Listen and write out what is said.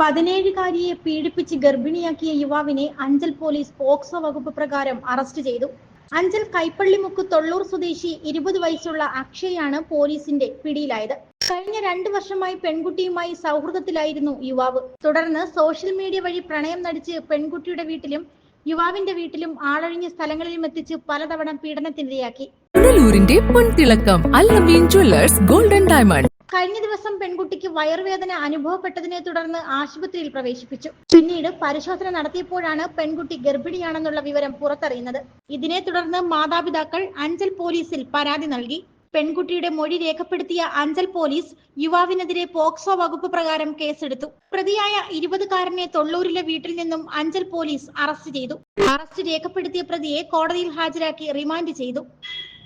പതിനേഴുകാരിയെ പീഡിപ്പിച്ച് ഗർഭിണിയാക്കിയ യുവാവിനെ Anchal police POCSO വകുപ്പ് പ്രകാരം അറസ്റ്റ് ചെയ്തു. അഞ്ചൽ കൈപ്പള്ളിമുക്ക് തൊള്ളൂർ സ്വദേശി ഇരുപത് വയസ്സുള്ള അക്ഷയാണ് പോലീസിന്റെ പിടിയിലായത്. കഴിഞ്ഞ രണ്ടു വർഷമായി പെൺകുട്ടിയുമായി സൗഹൃദത്തിലായിരുന്നു യുവാവ്. തുടർന്ന് സോഷ്യൽ മീഡിയ വഴി പ്രണയം നടിച്ച് പെൺകുട്ടിയുടെ വീട്ടിലും യുവാവിന്റെ വീട്ടിലും ആളൊഴിഞ്ഞ സ്ഥലങ്ങളിലും എത്തിച്ച് പലതവണ പീഡനത്തിനിരയാക്കി. Ponthilakkam jewellers golden diamond. കഴിഞ്ഞ ദിവസം പെൺകുട്ടിക്ക് വയറുവേദന അനുഭവപ്പെട്ടതിനെ തുടർന്ന് ആശുപത്രിയിൽ പ്രവേശിപ്പിച്ചു. പിന്നീട് പരിശോധന നടത്തിയപ്പോഴാണ് പെൺകുട്ടി ഗർഭിണിയാണെന്നുള്ള വിവരം പുറത്തറിയുന്നത്. ഇതിനെ തുടർന്ന് മാതാപിതാക്കൾ അഞ്ചൽ പോലീസിൽ പരാതി നൽകി. പെൺകുട്ടിയുടെ മൊഴി രേഖപ്പെടുത്തിയ അഞ്ചൽ പോലീസ് യുവാവിനെതിരെ പോക്സോ വകുപ്പ് പ്രകാരം കേസെടുത്തു. പ്രതിയായ ഇരുപതുകാരനെ തൊള്ളൂരിലെ വീട്ടിൽ നിന്നും അഞ്ചൽ പോലീസ് അറസ്റ്റ് ചെയ്തു. അറസ്റ്റ് രേഖപ്പെടുത്തിയ പ്രതിയെ കോടതിയിൽ ഹാജരാക്കി റിമാൻഡ് ചെയ്തു.